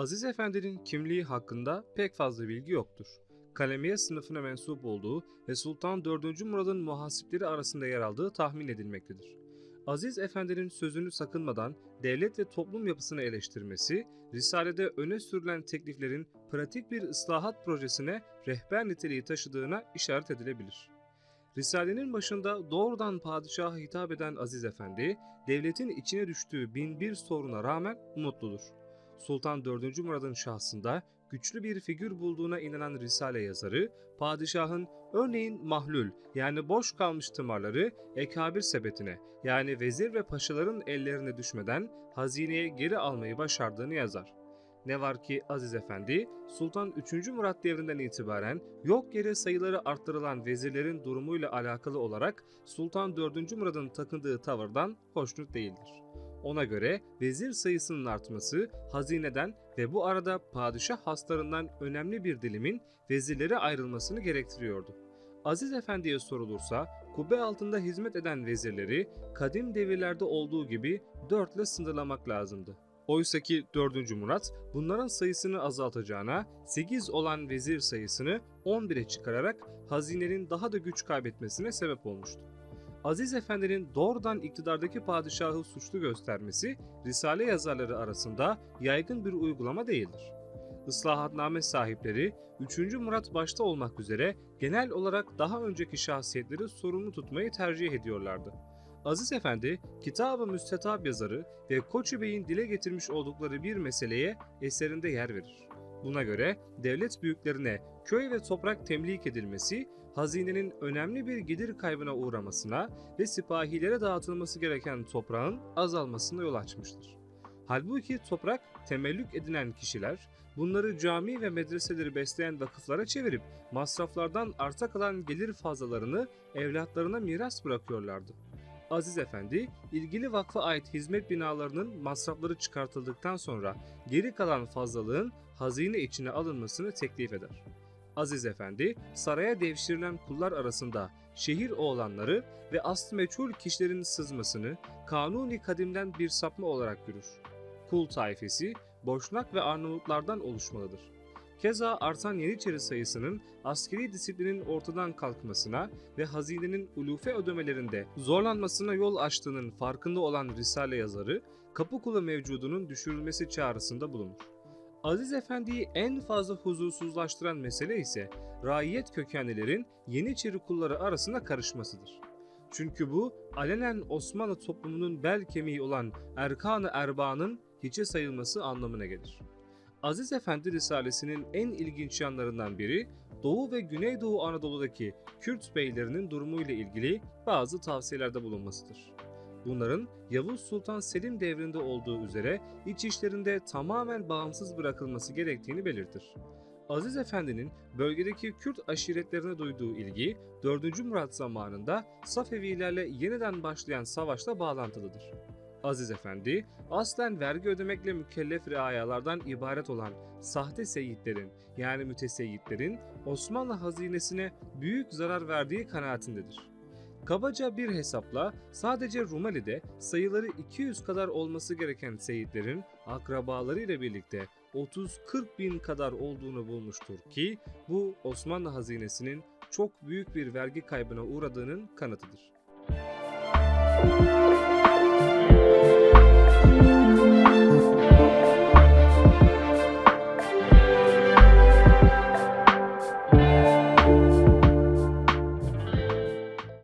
Aziz Efendi'nin kimliği hakkında pek fazla bilgi yoktur. Kalemiye sınıfına mensup olduğu ve Sultan 4. Murad'ın muhasipleri arasında yer aldığı tahmin edilmektedir. Aziz Efendi'nin sözünü sakınmadan devlet ve toplum yapısını eleştirmesi, Risale'de öne sürülen tekliflerin pratik bir ıslahat projesine rehber niteliği taşıdığına işaret edilebilir. Risale'nin başında doğrudan padişaha hitap eden Aziz Efendi, devletin içine düştüğü bin bir soruna rağmen umutludur. Sultan 4. Murad'ın şahsında güçlü bir figür bulduğuna inanan Risale yazarı, padişahın örneğin mahlul yani boş kalmış tımarları ekabir sepetine yani vezir ve paşaların ellerine düşmeden hazineye geri almayı başardığını yazar. Ne var ki Aziz Efendi, Sultan 3. Murat devrinden itibaren yok yere sayıları arttırılan vezirlerin durumuyla alakalı olarak Sultan 4. Murad'ın takındığı tavırdan hoşnut değildir. Ona göre vezir sayısının artması hazineden ve bu arada padişah haslarından önemli bir dilimin vezirlere ayrılmasını gerektiriyordu. Aziz Efendi'ye sorulursa kubbe altında hizmet eden vezirleri kadim devirlerde olduğu gibi dörtle sınırlamak lazımdı. Oysaki 4. Murat bunların sayısını azaltacağına 8 olan vezir sayısını 11'e çıkararak hazinenin daha da güç kaybetmesine sebep olmuştu. Aziz Efendi'nin doğrudan iktidardaki padişahı suçlu göstermesi Risale yazarları arasında yaygın bir uygulama değildir. Islahatname sahipleri 3. Murat başta olmak üzere genel olarak daha önceki şahsiyetleri sorumlu tutmayı tercih ediyorlardı. Aziz Efendi, Kitab-ı Müstetab yazarı ve Koçu Bey'in dile getirmiş oldukları bir meseleye eserinde yer verir. Buna göre devlet büyüklerine köy ve toprak temlik edilmesi, hazinenin önemli bir gelir kaybına uğramasına ve sipahilere dağıtılması gereken toprağın azalmasına yol açmıştır. Halbuki toprak temellük edinen kişiler bunları cami ve medreseleri besleyen vakıflara çevirip masraflardan arta kalan gelir fazlalarını evlatlarına miras bırakıyorlardı. Aziz Efendi, ilgili vakfa ait hizmet binalarının masrafları çıkartıldıktan sonra geri kalan fazlalığın hazine içine alınmasını teklif eder. Aziz Efendi, saraya devşirilen kullar arasında şehir oğlanları ve aslı meçhul kişilerin sızmasını kanuni kadimden bir sapma olarak görür. Kul taifesi, Boşnak ve Arnavutlardan oluşmalıdır. Keza artan Yeniçeri sayısının askeri disiplinin ortadan kalkmasına ve hazinenin ulufe ödemelerinde zorlanmasına yol açtığının farkında olan Risale yazarı, Kapıkulu mevcudunun düşürülmesi çağrısında bulunur. Aziz Efendi'yi en fazla huzursuzlaştıran mesele ise raiyet kökenlilerin Yeniçeri kulları arasında karışmasıdır. Çünkü bu alenen Osmanlı toplumunun bel kemiği olan Erkan-ı Erba'nın hiçe sayılması anlamına gelir. Aziz Efendi Risalesi'nin en ilginç yanlarından biri Doğu ve Güneydoğu Anadolu'daki Kürt beylerinin durumuyla ilgili bazı tavsiyelerde bulunmasıdır. Bunların Yavuz Sultan Selim devrinde olduğu üzere iç işlerinde tamamen bağımsız bırakılması gerektiğini belirtir. Aziz Efendi'nin bölgedeki Kürt aşiretlerine duyduğu ilgi 4. Murat zamanında Safevilerle yeniden başlayan savaşla bağlantılıdır. Aziz Efendi, aslen vergi ödemekle mükellef riayalardan ibaret olan sahte seyitlerin yani müteseyyitlerin Osmanlı hazinesine büyük zarar verdiği kanaatindedir. Kabaca bir hesapla sadece Rumeli'de sayıları 200 kadar olması gereken seyitlerin akrabaları ile birlikte 30-40 bin kadar olduğunu bulmuştur ki bu Osmanlı hazinesinin çok büyük bir vergi kaybına uğradığının kanıtıdır.